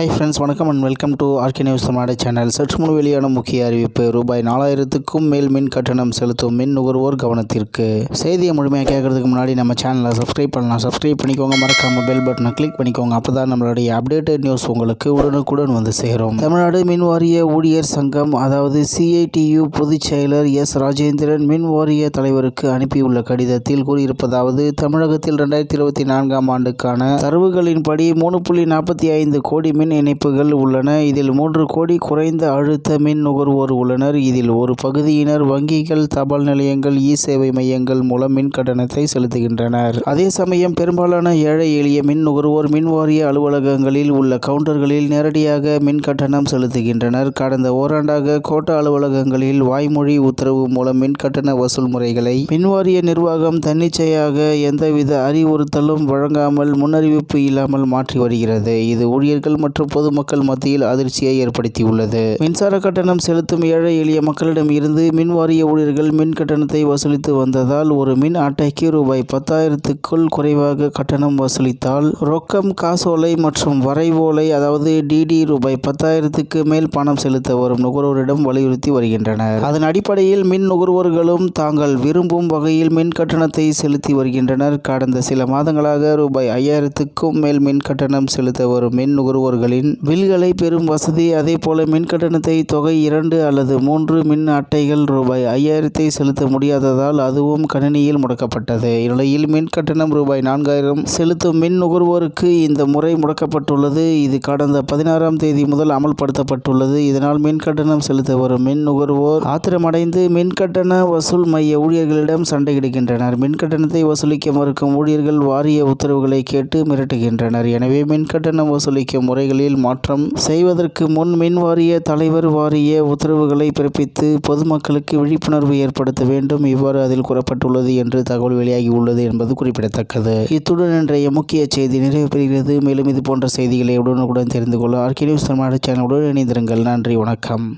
Hi friends வணக்கம் and welcome to RK news Tamil Nadu channel சற்று முன் வெளியான முக்கிய அறிவிப்பு ரூபாய் நாலாயிரத்துக்கும் மேல் மின் கட்டணம் செலுத்தும் மின் நுகர்வோர் கவனத்திற்கு. செய்தியை முழுமையாக கேட்கறதுக்கு முன்னாடி நம்ம சேனலை சப்ஸ்கிரைப் பண்ணலாம். சப்ஸ்கிரைப் பண்ணிக்கோங்க மறக்காம பெல் பட்டனை கிளிக் பண்ணிக்கோங்க. அப்போ தான் நம்மளுடைய அப்டேட்டட் நியூஸ் உங்களுக்கு உடனுக்குடன் வந்து சேரும். தமிழ்நாடு மின் வாரிய ஊழியர் சங்கம் அதாவது சிஐடியு பொதுச் செயலர் எஸ் ராஜேந்திரன் மின் வாரிய தலைவருக்கு அனுப்பியுள்ள கடிதத்தில் கூறியிருப்பதாவது தமிழகத்தில் ரெண்டாயிரத்தி இருபத்தி நான்காம் ஆண்டுக்கான தரவுகளின்படி மூணு புள்ளி நாற்பத்தி ஐந்து கோடி மின் இணைப்புகள் உள்ளன. இதில் மூன்று கோடி குறைந்த அழுத்த மின் நுகர்வோர் உள்ளனர். இதில் ஒரு பகுதியினர் வங்கிகள் தபால் நிலையங்கள் இ சேவை மையங்கள் மூலம் மின் கட்டணத்தை செலுத்துகின்றனர். அதே சமயம் பெரும்பாலான ஏழை எளிய மின் நுகர்வோர் மின் வாரிய அலுவலகங்களில் உள்ள கவுண்டர்களில் நேரடியாக மின் கட்டணம் செலுத்துகின்றனர். கடந்த ஓராண்டாக கோட்ட அலுவலகங்களில் வாய்மொழி உத்தரவு மூலம் மின் கட்டண வசூல் முறைகளை மின்வாரிய நிர்வாகம் தன்னிச்சையாக எந்தவித அறிவுறுத்தலும் வழங்காமல் முன்னறிவிப்பு இல்லாமல் மாற்றி வருகிறது. இது ஊழியர்கள் மற்றும் பொதுமக்கள் மத்தியில் அதிர்ச்சியை ஏற்படுத்தியுள்ளது. மின்சார கட்டணம் செலுத்தும் ஏழை எளிய மக்களிடம் இருந்து மின் வாரிய ஊழியர்கள் மின் கட்டணத்தை வசூலித்து வந்ததால் ஒரு மின் அட்டைக்கு ரூபாய் பத்தாயிரத்துக்குள் குறைவாக கட்டணம் வசூலித்தால் ரொக்கம் காசோலை மற்றும் வரைவோலை அதாவது டிடி ரூபாய் பத்தாயிரத்துக்கு மேல் பணம் செலுத்த வரும் நுகர்வோரிடம் வலியுறுத்தி வருகின்றனர். அதன் அடிப்படையில் மின் நுகர்வோர்களும் தாங்கள் விரும்பும் வகையில் மின் கட்டணத்தை செலுத்தி வருகின்றனர். கடந்த சில மாதங்களாக ரூபாய் ஐயாயிரத்துக்கும் மேல் மின் கட்டணம் செலுத்த வரும் மின் நுகர்வோர்கள் நுகர்வோர்களின் பில்களை பெறும் வசதி அதேபோல மின் கட்டணத்தை தொகை இரண்டு அல்லது மூன்று மின் அட்டைகள் ரூபாய் ஐயாயிரத்தை செலுத்த முடியாததால் அதுவும் கணினியில் முடக்கப்பட்டது. இந்நிலையில் மின் கட்டணம் ரூபாய் நான்காயிரம் செலுத்தும் மின் நுகர்வோருக்கு இந்த முறை முடக்கப்பட்டுள்ளது. இது கடந்த பதினாறாம் தேதி முதல் அமல்படுத்தப்பட்டுள்ளது. இதனால் மின் கட்டணம் செலுத்த வரும் மின் நுகர்வோர் ஆத்திரமடைந்து மின் கட்டண வசூல் மைய ஊழியர்களிடம் சண்டையிடுகின்றனர். மின் கட்டணத்தை வசூலிக்க மறுக்கும் ஊழியர்கள் வாரிய உத்தரவுகளை கேட்டு மிரட்டுகின்றனர். எனவே மின் கட்டணம் வசூலிக்க முறைகளில் மாற்றம் செய்வதற்கு முன் மின் வாரிய தலைவர் வாரிய உத்தரவுகளை பிறப்பித்து பொதுமக்களுக்கு விழிப்புணர்வு ஏற்படுத்த வேண்டும். இவ்வாறு அதில் கூறப்பட்டுள்ளது என்று தகவல் வெளியாகி உள்ளது என்பது குறிப்பிடத்தக்கது. இத்துடன் இன்றைய முக்கிய செய்தி நிறைவு பெறுகிறது. மேலும் இது போன்ற செய்திகளை உடனுக்குடன் தெரிந்து கொள்ள ஆர்கே நியூஸ் தமிழ்நாடு சேனலுடன் இணைந்திருங்கள். நன்றி வணக்கம்.